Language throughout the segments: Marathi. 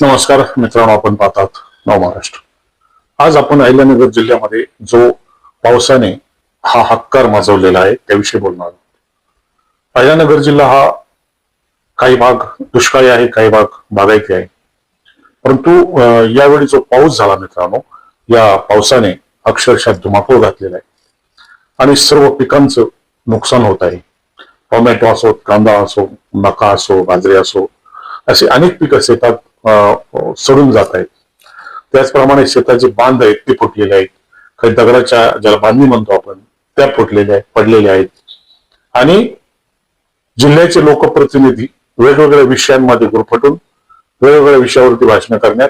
नमस्कार मित्रांनो आपण पाहतात नव महाराष्ट्र. आज आपण अहिल्यानगर जिल्ह्यामध्ये जो पावसाने हा हक्कार माजवलेला आहे त्याविषयी बोलणार आहोत. अहिल्यानगर जिल्हा हा काही भाग दुष्काळी आहे काही भाग बागायती आहे. परंतु यावेळी जो पाऊस झाला मित्रांनो या पावसाने अक्षरशः धुमाकूळ घातलेला आहे. आणि सर्व पिकांचं नुकसान होत आहे. टोमॅटो असो कांदा असो मका असो बाजरी असो असे अनेक पिकं शेतात सडून जात आहेत. त्याचप्रमाणे शेताचे बांध आहेत ते फुटलेले आहेत. काही दगडाच्या ज्याला बांधणी म्हणतो आपण त्या फुटलेल्या आहेत पडलेल्या आहेत. आणि जिल्ह्याचे लोकप्रतिनिधी वेगवेगळ्या विषयांमध्ये गुरफटून वेगवेगळ्या विषयावरती भाषणं करण्यात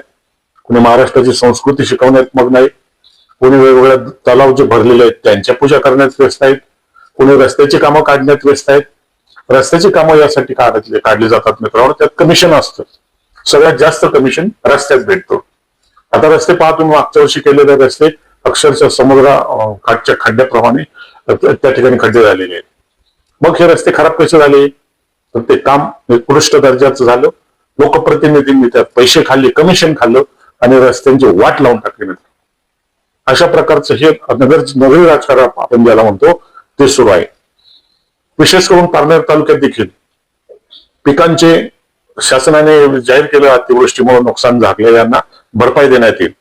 कोणी महाराष्ट्राची संस्कृती शिकवण्यात मग नाही कोणी वेगवेगळ्या तलाव जे भरलेले आहेत त्यांच्या पूजा करण्यात व्यस्त आहेत कोणी रस्त्याची कामं काढण्यात व्यस्त आहेत. रस्त्याची कामं यासाठी काढले काढली जातात मित्रांनो त्यात कमिशन असतं. सगळ्यात जास्त कमिशन रस्त्यात भेटतो. आता रस्ते पाहा तुम्ही मागच्या वर्षी केलेले रस्ते अक्षरशः समुद्रा काठच्या खड्ड्याप्रमाणे त्या ठिकाणी खड्डे झालेले आहेत. मग हे रस्ते खराब कसे झाले? तर ते काम उत्कृष्ट दर्जाचं झालं. लोकप्रतिनिधींनी त्यात पैसे खाल्ले कमिशन खाल्लं आणि रस्त्यांची वाट लावून टाकली. अशा प्रकारचं हे नगर नगरी राजकारण आपण ज्याला म्हणतो ते सुरू आहे. विशेष करून पारनेर तालुक्यात देखील पिकांचे शासनाने जाहीर केलं अतिवृष्टीमुळे नुकसान झाकलेल्यांना भरपाई देण्यात येईल.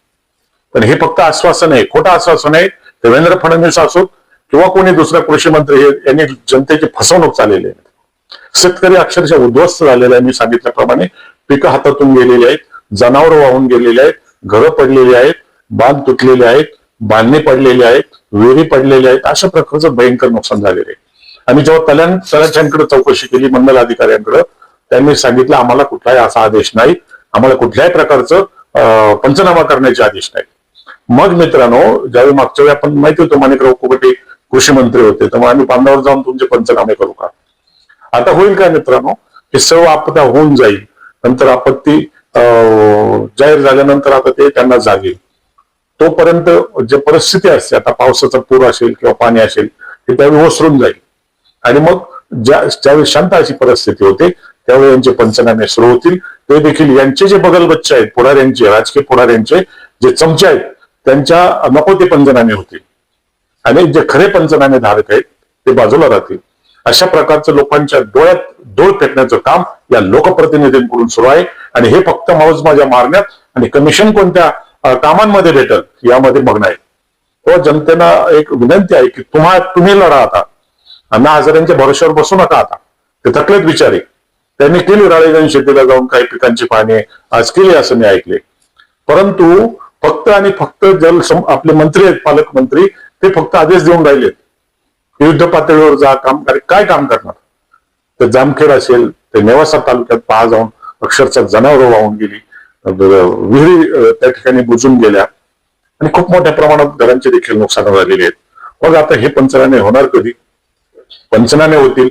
पण हे फक्त आश्वासन आहे खोटं आश्वासन आहे. देवेंद्र फडणवीस असो किंवा कोणी दुसरा कृषी मंत्री यांनी जनतेची फसवणूक चाललेली आहे. शेतकरी अक्षरशः उद्ध्वस्त झालेला आहे मी सांगितल्याप्रमाणे. पिकं हातातून गेलेली आहेत जनावर वाहून गेलेली आहेत घरं पडलेली आहेत बांध तुटलेले आहेत बांधणी पडलेली आहेत विहिरी पडलेल्या आहेत अशा प्रकारचं भयंकर नुकसान झालेलं आहे. आणि जेव्हा कल्याण तलाठ्यांकडे चौकशी केली मंडल अधिकाऱ्यांकडे त्यांनी सांगितलं आम्हाला कुठलाही असा आदेश नाही. आम्हाला कुठल्याही प्रकारचं अं, पंचनामा करण्याचे आदेश नाही. मग मित्रांनो ज्यावेळी मागच्या वेळी आपण माहिती होतो माणिकराव कुकटे कृषी मंत्री होते तर मग आम्ही बांधावर जाऊन तुमचे पंचनामे करू का? आता होईल काय मित्रांनो? हे सर्व आपदा होऊन जाईल. नंतर आपत्ती अं, जाहीर झाल्यानंतर आता ते त्यांना जागेल तोपर्यंत जे परिस्थिती असते आता पावसाचा पूर असेल किंवा पाणी असेल ते त्यावेळी ओसरून जाईल. आणि मग ज्या ज्यावेळी शांत अशी परिस्थिती होते त्यावेळी यांचे पंचनामे सुरू होतील. ते देखील यांचे जे बगल बच्चे आहेत पुढाऱ्यांचे राजकीय पुढाऱ्यांचे जे चमचे आहेत त्यांच्या नको ते पंचनामे होतील. आणि जे खरे पंचनामे धारक आहेत ते बाजूला राहतील. अशा प्रकारचं लोकांच्या डोळ्यात डोळ फेकण्याचं काम या लोकप्रतिनिधींकडून सुरू आहे. आणि हे फक्त मौजमजा मारण्यात आणि कमिशन कोणत्या कामांमध्ये भेटल यामध्ये बघणं आहे. हो, तो जनतेनं एक विनंती आहे की तुम्हा तुम्ही लढा आता. अण्णा हजारांच्या भरोश्यावर बसू नका आता. ते थकलेत विचारे त्यांनी केली राळेगण शेतीला जाऊन काही पिकांची पाहणी आज केली असं मी ऐकले. परंतु फक्त आणि फक्त जल आपले मंत्री आहेत पालकमंत्री ते फक्त आदेश देऊन राहिलेत. युद्ध पातळीवर जा काम काय काम करणार? ते जामखेड असेल ते नेवासा तालुक्यात पहा जाऊन अक्षरशः जनावरं वाहून गेली. विहिरी त्या ठिकाणी बुजून गेल्या. आणि खूप मोठ्या प्रमाणात घरांचे देखील नुकसान झालेले आहेत. मग आता हे पंचनामे होणार कधी? पंचनामे होतील.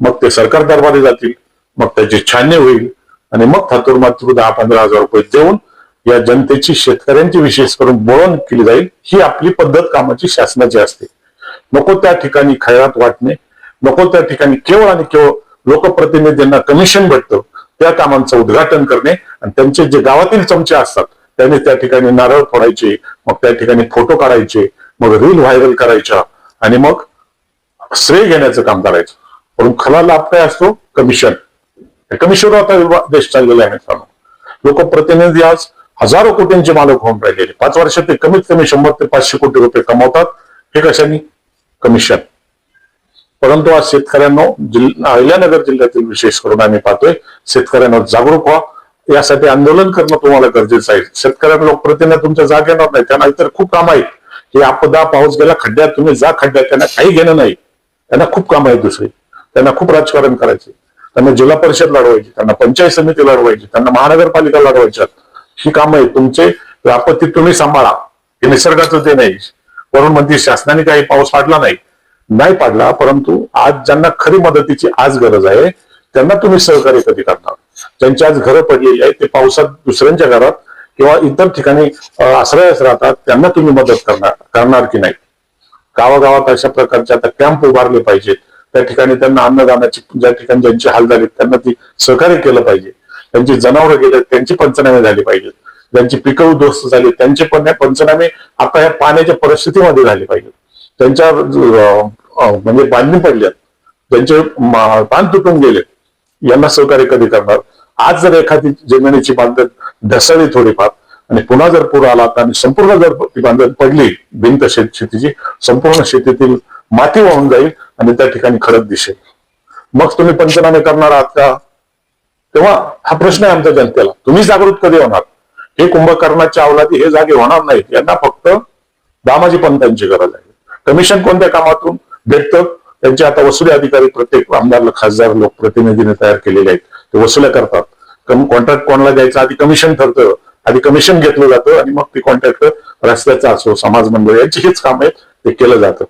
मग ते सरकार दरबारी जातील. मग त्याची छाननी होईल. आणि मग थातूर दहा पंधरा हजार रुपये देऊन या जनतेची शेतकऱ्यांची विशेष करून बोळवण केली जाईल. ही आपली पद्धत कामाची शासनाची असते. नको त्या ठिकाणी खैरात वाटणे नको त्या ठिकाणी केवळ आणि केवळ लोकप्रतिनिधींना कमिशन भेटतं त्या कामांचं उद्घाटन करणे आणि त्यांचे जे गावातील चमचे असतात त्याने त्या ठिकाणी नारळ फोडायचे मग त्या ठिकाणी फोटो काढायचे मग रील व्हायरल करायच्या आणि मग श्रेय घेण्याचं काम करायचं. पण खरा लाभ काय असतो? कमिशन कमिशनवर आता देश चाललेला आहे मित्रांनो लोकप्रतिनिधी आज हजारो कोटींचे मालक होऊन राहिलेले पाच वर्षात ते कमीत कमी शंभर ते पाचशे कोटी रुपये कमावतात. हे कशाने? कमिशन. परंतु आज शेतकऱ्यांना जिल्हा अहिल्यानगर जिल्ह्यातील विशेष करून आम्ही पाहतोय शेतकऱ्यांना जागरूक व्हा. यासाठी आंदोलन करणं तुम्हाला गरजेचं आहे. शेतकऱ्यांना लोकप्रतिनिधी तुमच्या जाग येणार नाही त्यांना इतर खूप काम आहेत. हे आपदा पाऊस गेला खड्ड्यात तुम्ही जा खड्ड्यात त्यांना काही घेणं नाही. त्यांना खूप काम आहेत दुसरी. त्यांना खूप राजकारण करायचे त्यांना जिल्हा परिषद लढवायची त्यांना पंचायत समिती लढवायची त्यांना महानगरपालिका लढवायच्या. ही कामं आहेत. तुमचे आपत्ती तुम्ही सांभाळा. हे निसर्गाचं ते नाही वरून म्हणजे शासनाने काही पाऊस पाडला नाही. नाही पाडला परंतु आज ज्यांना खरी मदतीची आज गरज आहे त्यांना तुम्ही सहकार्य कधी करणार? ज्यांची आज घरं पडलेली आहेत ते पावसात दुसऱ्यांच्या घरात किंवा इतर ठिकाणी आश्रयच आश्रयास राहतात त्यांना तुम्ही मदत करणार करणार की नाही? गावागावात अशा प्रकारचे आता कॅम्प उभारले पाहिजेत. त्या ठिकाणी त्यांना अन्नदानाची ज्या ठिकाणी ज्यांची हाल झाली त्यांना ती सहकार्य केलं पाहिजे. त्यांची जनावरं गेले त्यांची पंचनामे झाली पाहिजेत. ज्यांची पिकं उद्ध्वस्त झाली त्यांचे पण पंचनामे आता या पाण्याच्या परिस्थितीमध्ये झाले पाहिजेत. त्यांच्या म्हणजे बांधणी पडल्यात त्यांचे बांध तुटून गेले यांना सहकार्य कधी करणार? आज जर एखादी जमिनीची बांधत ढसळली थोडीफार आणि पुन्हा जर पूर आला तर आणि संपूर्ण जर ती बांधत पडली भिंत शेत शेतीची संपूर्ण शेतीतील माती वाहून जाईल आणि त्या ठिकाणी खडक दिसेल. मग तुम्ही पंचनामे करणार आहात का? तेव्हा हा प्रश्न आहे आमच्या जनतेला. तुम्ही जागृत कधी होणार? हे कुंभकर्णाच्या अवलादी हे जागे होणार नाहीत. यांना फक्त दामाजी पंतांची गरज आहे. कमिशन कोणत्या कामातून? भेटतं त्यांचे आता वसुली अधिकारी प्रत्येक आमदार खासदार लोकप्रतिनिधीने तयार केलेले आहेत. ते वसुल्या करतात. कॉन्ट्रॅक्ट कोणाला द्यायचं? आधी कमिशन ठरतं. आधी कमिशन घेतलं जातं आणि मग ते कॉन्ट्रॅक्ट रस्त्याचा असो समाज मंडळ यांची हेच काम आहेत. ते केलं जातं.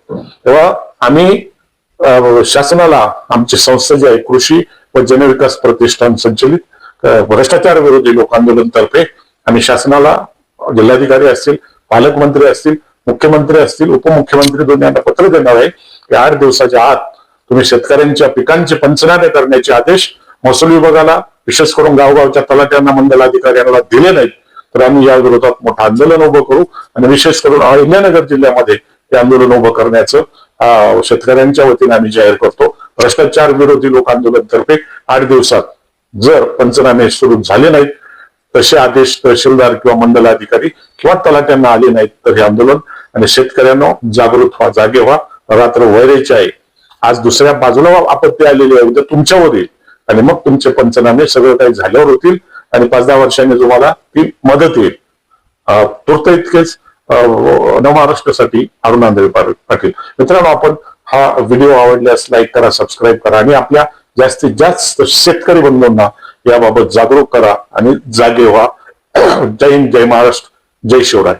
तेव्हा आम्ही शासनाला आमची संस्था जी आहे कृषी व जनविकास प्रतिष्ठान संचलित भ्रष्टाचार विरोधी लोक आंदोलन तर्फे आम्ही शासनाला जिल्हाधिकारी असतील पालकमंत्री असतील मुख्यमंत्री असतील उपमुख्यमंत्री दोन्ही यांना पत्र देणार आहे. की आठ दिवसाच्या आत तुम्ही शेतकऱ्यांच्या पिकांचे पंचनामे करण्याचे आदेश महसूल विभागाला विशेष करून गावगावच्या तलाट्यांना मंडलाधिकाऱ्यांना दिले नाहीत. तर आम्ही या विरोधात मोठं आंदोलन उभं करू. आणि विशेष करून अहिल्यानगर जिल्ह्यामध्ये ते आंदोलन उभं करण्याचं शेतकऱ्यांच्या वतीने आम्ही जाहीर करतो. भ्रष्टाचार विरोधी लोक आंदोलन तर्फे आठ दिवसात जर पंचनामे सुरू झाले नाहीत तसे आदेश तहसीलदार किंवा मंडलाधिकारी किंवा तलाट्यांना आले नाहीत तर हे आंदोलन आणि शेतकऱ्यांना जागृत व्हा जागे व्हा. रात्र वैरायची आहे. आज दुसऱ्या बाजूला आपत्ती आलेली आहे उद्या तुमच्यावर येईल. आणि मग तुमचे पंचनामे सगळं काही झाल्यावर होतील आणि पाच दहा वर्षांनी तुम्हाला ती मदत येईल. अं, तूर्त इतकेच. नवमहाराष्ट्रासाठी अरुण आंधळे पाटील. मित्रांनो आपण हा व्हिडिओ आवडल्यास लाईक करा सबस्क्राईब करा आणि आपल्या जास्तीत जास्त शेतकरी बंधूंना याबाबत जागरूक करा आणि जागे व्हा. जय हिंद जय महाराष्ट्र जय शिवराय.